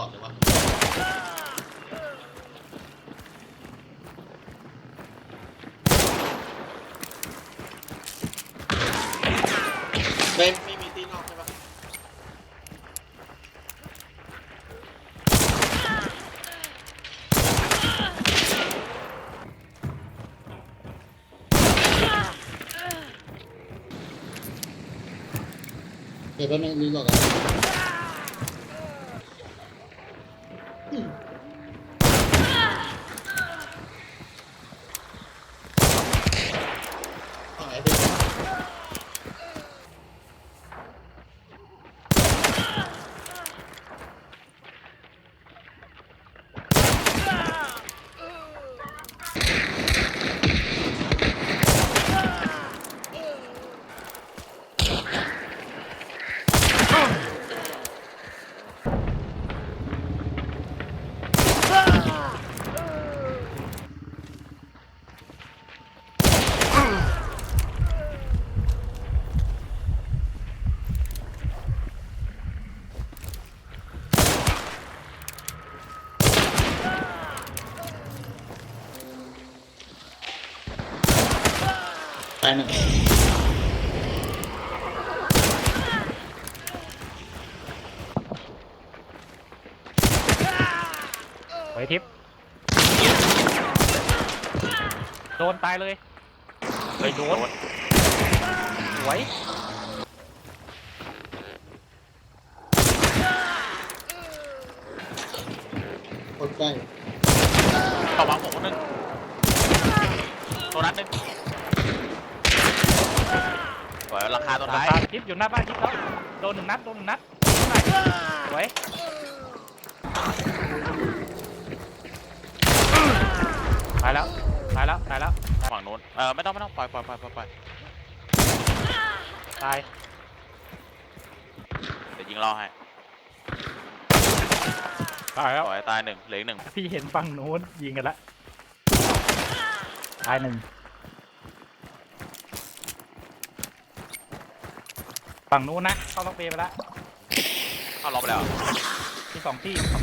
อดเลยวะไม่ไม่มีตีนอกใช่ปะเดี๋ยวแป๊บนึงรีโหลดก่อนายหนึ่งไว้ทิปโดนตายเลยเฮ้ยโดนสวยคนใกล้ต่อวางผมคนหนึงตัวนัดหนึง สวยราคาตัวราท้ายคาทิปอยู่หน้าบ้านทิปแล้วโดนหนึ่งนัดโดนหนึ่งนัดสวยตายแล้วตายแล้วตายแล้วฝั่งนู้นเออไม่ต้องไม่ต้องปล่อยปล่อยปล่อยปล่อยปล่อยตายเดี๋ยวยิงรอให้ตายแล้วปล่อยตายหนึ่งเหลืออีกหนึ่งพี่เห็นฝั่งโน้นยิงกันละตายหนึ่ง ฝั่งนู้นนะเข้าล็อกเบย์ไปละเข้ารอบไปแล้วมีสองที่สอง